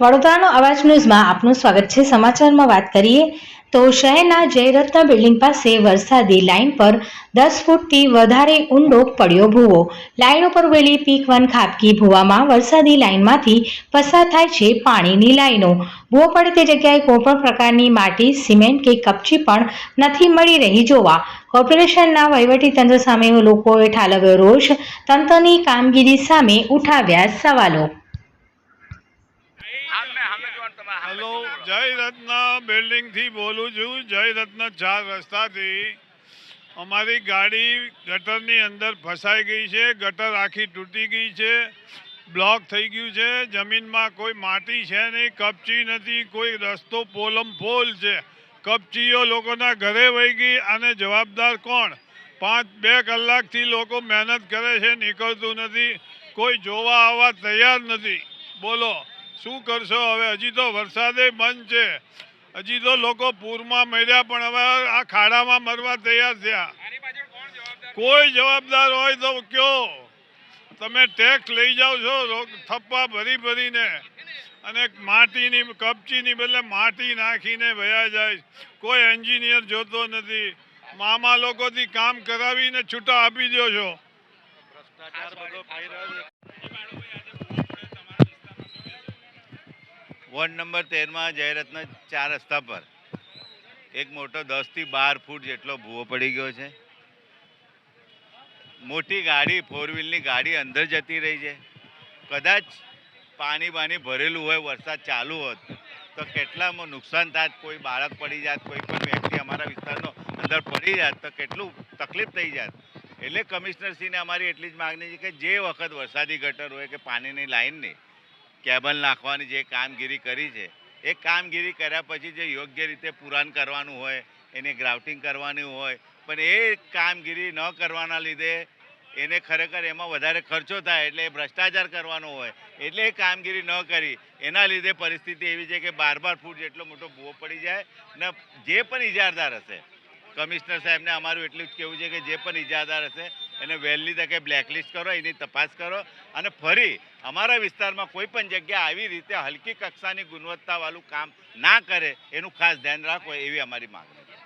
વડોદરાનો અવાજ ન્યૂઝમાં આપનું સ્વાગત છે. સમાચારમાં વાત કરીએ તો શહેરના જયરત્ન બિલ્ડિંગ પાસે વરસાદી લાઇન પર દસ ફૂટથી વધારે ઊંડો પડ્યો ભૂવો. લાઇન ઉપર વેલી પીક વન ખાબકી ભૂવામાં વરસાદી લાઇનમાંથી પસાર થાય છે પાણીની લાઇનો. ભૂવો પડે તે જગ્યાએ કોઈપણ પ્રકારની માટી, સિમેન્ટ કે કપચી પણ નથી મળી રહી જોવા. કોર્પોરેશનના વહીવટીતંત્ર સામે લોકોએ ઠાલવ્યો રોષ. તંત્રની કામગીરી સામે ઉઠાવ્યા સવાલો. હેલો જય રત્ન બિલ્ડિંગથી બોલું છું. જય રત્ન ચાર રસ્તાથી. અમારી ગાડી ગટરની અંદર ફસાઈ ગઈ છે. ગટર આખી તૂટી ગઈ છે. બ્લોક થઈ ગયું છે. જમીનમાં કોઈ માટી છે નહીં કપચી નથી કોઈ રસ્તો પોલમ પોલ છે. કપચીઓ લોકોના ઘરે વહી ગઈ અને જવાબદાર કોણ? પાંચ બે કલાકથી લોકો મહેનત કરે છે નીકળતું નથી કોઈ જોવા આવવા તૈયાર નથી. બોલો. શું કરશો હવે? હજી તો વરસાદે બંધ છે. હજી તો લોકો પૂરમાં મર્યા પણ હવે આ ખાડામાં મરવા તૈયાર થયા કોઈ જવાબદાર હોય તો કયો? તમે ટેક્સ લઈ જાઓ છો થપ્પા ભરી ભરીને. અને માટીની કપચીની બદલે માટી નાખીને વયા જાય. કોઈ એન્જિનિયર જોતો નથી. મામા લોકોથી કામ કરાવીને છૂટા આપી દો છો. વોર્ડ નંબર તેરમાં જયરત્ન ચાર રસ્તા પર. એક મોટો દસથી બાર ફૂટ જેટલો ભૂવો પડી ગયો છે. મોટી ગાડી ફોર વ્હીલની ગાડી અંદર જતી રહી છે. કદાચ પાણી બાણી ભરેલું હોય, વરસાદ ચાલુ હોત, તો કેટલામાં નુકસાન થાત? કોઈ બાળક પડી જાત, કોઈ પણ વ્યક્તિ અમારા વિસ્તારનો અંદર પડી જાત, તો કેટલું તકલીફ થઈ જાત? એટલે કમિશનરશ્રીને અમારી એટલી જ માગણી છે કે જે વખત વરસાદી ગટર હોય કે પાણીની લાઈનની કેબલ નાખવાની જે કામગીરી કરી છે, એ કામગીરી કર્યા પછી જે યોગ્ય રીતે પુરાણ કરવાનું હોય, એને ગ્રાફ્ટિંગ કરવાની હોય, પણ એ કામગીરી ન કરવાના લીધે એને ખરેખર એમાં વધારે ખર્ચો થાય એટલે એ ભ્રષ્ટાચાર કરવાનો હોય, એટલે એ કામગીરી ન કરી. એના લીધે પરિસ્થિતિ એવી છે કે બાર બાર ફૂટ જેટલો મોટો ભૂવો પડી જાય ને, જે પણ ઇજારદાર હશે. કમિશનર સાહેબને અમારું એટલું જ કહેવું છે કે જે પણ ઇજારદાર હશે એને વહેલી તકે બ્લેકલિસ્ટ કરો, એની તપાસ કરો અને ફરી અમારા વિસ્તારમાં કોઈ પણ જગ્યા આવી રીતે હલકી કક્ષાની ગુણવત્તાવાળું કામ ના કરે, એનું ખાસ ધ્યાન રાખો એવી અમારી માગણી છે.